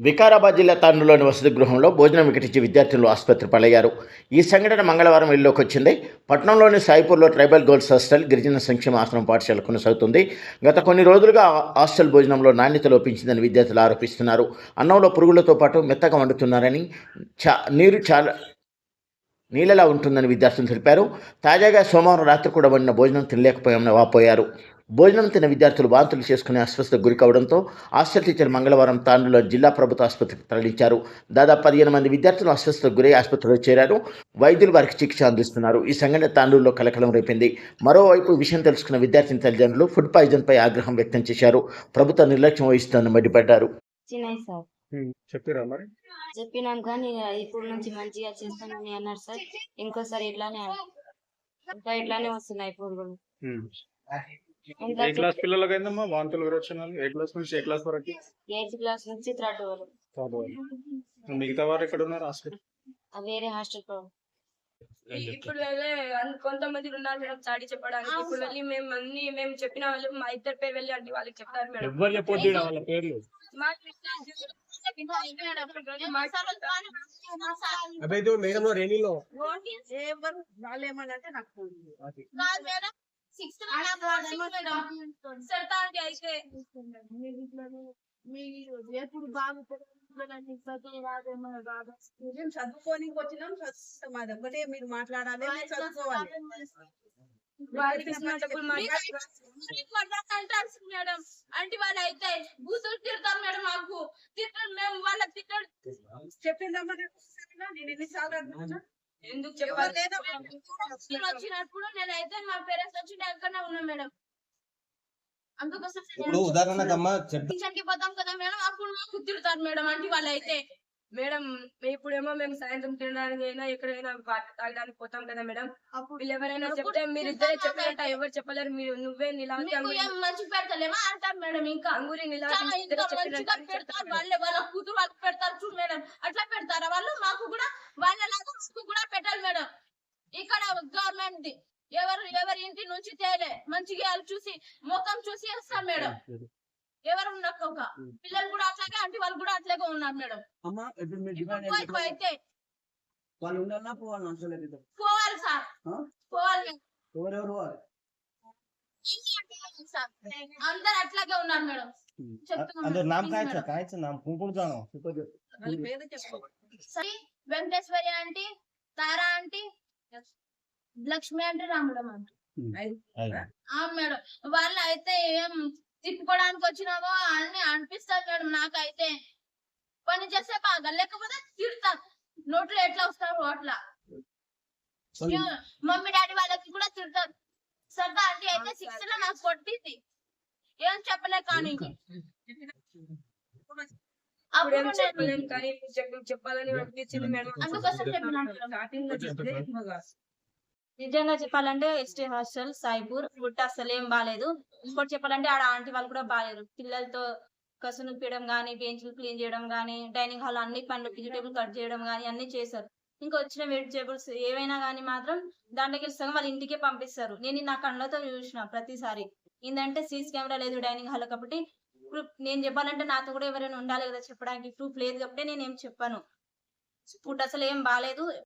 వికారాబాద్ జిల్లా తాండూరులోని వసతి గృహంలో భోజనం వికటించి విద్యార్థులు ఆసుపత్రి పాలయ్యారు. ఈ సంఘటన మంగళవారం వెలుగులోకి వచ్చింది. పట్టణంలోని సాయిపూర్లో ట్రైబల్ గర్ల్స్ హాస్టల్ గిరిజన సంక్షేమ ఆశ్రమం పాఠశాల కొనసాగుతుంది. గత కొన్ని రోజులుగా హాస్టల్ భోజనంలో నాణ్యత లోపించిందని విద్యార్థులు ఆరోపిస్తున్నారు. అన్నంలో పురుగులతో పాటు మెత్తగా వండుతున్నారని చా నీరు చాలా నీళ్ళలా ఉంటుందని విద్యార్థులు తెలిపారు. తాజాగా సోమవారం రాత్రి కూడా వండిన భోజనం తినలేకపోయామని వాపోయారు. భోజనం తిన్న విద్యార్థులు వాంతులు చేసుకుని అస్వస్థతకు గురి కావడంతో హాస్టల్ టీచర్ మంగళవారం తాండూరులో జిల్లా ప్రభుత్వ ఆసుపత్రికి తరలించారు. దాదాపు పదిహేను మంది విద్యార్థులు అస్వస్థతకు గురై ఆసుపత్రిలో చేరారు. వైద్యులు వారికి చికిత్స అందిస్తున్నారు. ఈ సంఘటన తాండూరులో కలకలం రేపింది. మరోవైపు విషయం తెలుసుకున్న విద్యార్థిని తల్లిదండ్రులు ఫుడ్ పాయిజన్పై ఆగ్రహం వ్యక్తం చేశారు. ప్రభుత్వ నిర్లక్ష్యం వహిస్తోందని మండిపడ్డారు. చెప్పిరా మరి. చెప్పినాం కానీ ఇప్పుడు నుంచి మంచిగా చేస్తానని అన్నారు సార్. ఇంకోసారి ఇట్లానే ఇంకా ఇట్లానే వస్తున్నాయి పురుగులు ఇంకా ఏ క్లాస్ పిల్లలకి అయిందమ్మా? వాంతులు విరోచనాలు ఏ క్లాస్ నుంచి? ఏ క్లాస్ వరకు? ఎయిత్ క్లాస్ నుంచి థర్డ్ వరకు. థర్డ్ వరకు. మిగతా వారు ఎక్కడ ఉన్నారు? హాస్పిటల్ ఆ వేరే హాస్టల్ ఇప్పుడు వెళ్ళే కొంతమంది ఉన్నారు మేడం చాడీ చెప్పడానికి. ఇప్పుడు వెళ్ళి మేము అన్ని మేము చెప్పిన వాళ్ళు మా ఇద్దరు పేరు వెళ్ళి అంటే వాళ్ళకి చెప్తారు మేడం. ఎవ్వరు చెప్పొద్దు వాళ్ళ పేర్లు. అబ్బాయి మేడం రేణిలో. వాళ్ళు ఏమనంటే నాకు అయితే. ఎప్పుడు మేము చదువుకొని వచ్చినాం చదువుతాం అది ఒకటే మీరు మాట్లాడాలి మేము చదువుకోవాలి. వాడికి ఇచ్చినప్పుడు మాట్లాడాలి మేడం. అంటే వాళ్ళు అయితే బూతులు తిడతారు మేడం మాకు. తిట్టరు మేము వాళ్ళ తిట్టడు చెప్పిందమ్మా నేను ఎన్నిసార్లు? ఎందుకు చెప్పాలి? నేను వచ్చినప్పుడు నేనైతే మా పేరెంట్స్ వచ్చి ఎక్కడ ఉన్నా మేడం. అందుకోసం ఉదాహరణకమ్మా పోతాం కదా మేడం అప్పుడు మాకు తిడతారు మేడం అంటే వాళ్ళు అయితే మేడం ఇప్పుడేమో మేము సాయంత్రం తినడానికి అయినా ఎక్కడైనా వాటర్ తాగడానికి పోతాం కదా మేడం. అప్పుడు వీళ్ళు ఎవరైనా చెప్తే మీరు ఇద్దరే చెప్పారంట ఎవరు చెప్పలేరు. మీరు నువ్వే నిలాంటి మీకు అంగురి ఏం మంచి పెడతలేమా అంటారు మేడం ఇంకా? అంగురి పెడతారు. వాళ్ళే వాళ్ళ కూతురు వాళ్ళకి పెడతారు. చూడు మేడం అట్లా పెడతారా వాళ్ళు? మాకు కూడా వాళ్ళలాగా మాకు కూడా పెట్టాలి మేడం. ఇక్కడ గవర్నమెంట్ ది ఎవరు ఎవరి ఇంటి నుంచి తేలే. మంచిగా వాళ్ళు చూసి ముఖం చూసి వేస్తారు మేడం. ఎవరు ఉన్నారు పిల్లలు కూడా అట్లాగే అంటే వాళ్ళు కూడా అట్లాగే ఉన్నారు మేడం. అయితే వాళ్ళు పోవాలి అసలు పోవాలి సార్. పోవాలి. అందరు అట్లాగే ఉన్నారు madam. Venkateswari aunty Tara aunty Lakshmi aunty రాముడం aunty. Madam. వాళ్ళు అయితే ఏం తిప్పుకోవడానికి వచ్చినామో అని అనిపిస్తారు మేడం నాకైతే. పని చేస్తే బాగా లేకపోతే తిడతారు నోట్లో ఎట్లా వస్తారు అట్లా. మమ్మీ డాడీ వాళ్ళకి కూడా తిడతారు సరదా ఆంటీ అయితే సిక్స్త్లో నాకు కొట్టింది. ఏం చెప్పలే కానీ చెప్పలేను మేడం. అందుకోసం చెప్పినాను మేడం. స్టార్టింగ్లో చెప్తే నిజంగా చెప్పాలంటే ఎస్టీ హాస్టల్ సాయిపూర్ ఫుడ్ అసలు ఏం బాగాలేదు ఇంకోటి చెప్పాలంటే ఆడ ఆంటీ వాళ్ళు కూడా బాగాలేరు పిల్లలతో కసును పీయడం కానీ బెంచ్లు క్లీన్ చేయడం కానీ డైనింగ్ హాల్ అన్ని పనులు వెజిటేబుల్ కట్ చేయడం కానీ అన్ని చేశారు. ఇంకా వచ్చిన వెజిటేబుల్స్ ఏవైనా కానీ మాత్రం దాంట్లోకి సగం వాళ్ళ ఇంటికే పంపిస్తారు. నేను నా కళ్ళతో చూసిన ప్రతిసారి. ఏంటంటే సీసీ కెమెరా లేదు డైనింగ్ హాల్ కాబట్టి ప్రూఫ్ నేను చెప్పాలంటే నాతో కూడా ఎవరైనా ఉండాలి కదా చెప్పడానికి ప్రూఫ్ లేదు కాబట్టి నేను ఏం చెప్పాను. ఫుడ్ అసలు ఏం బాగాలేదు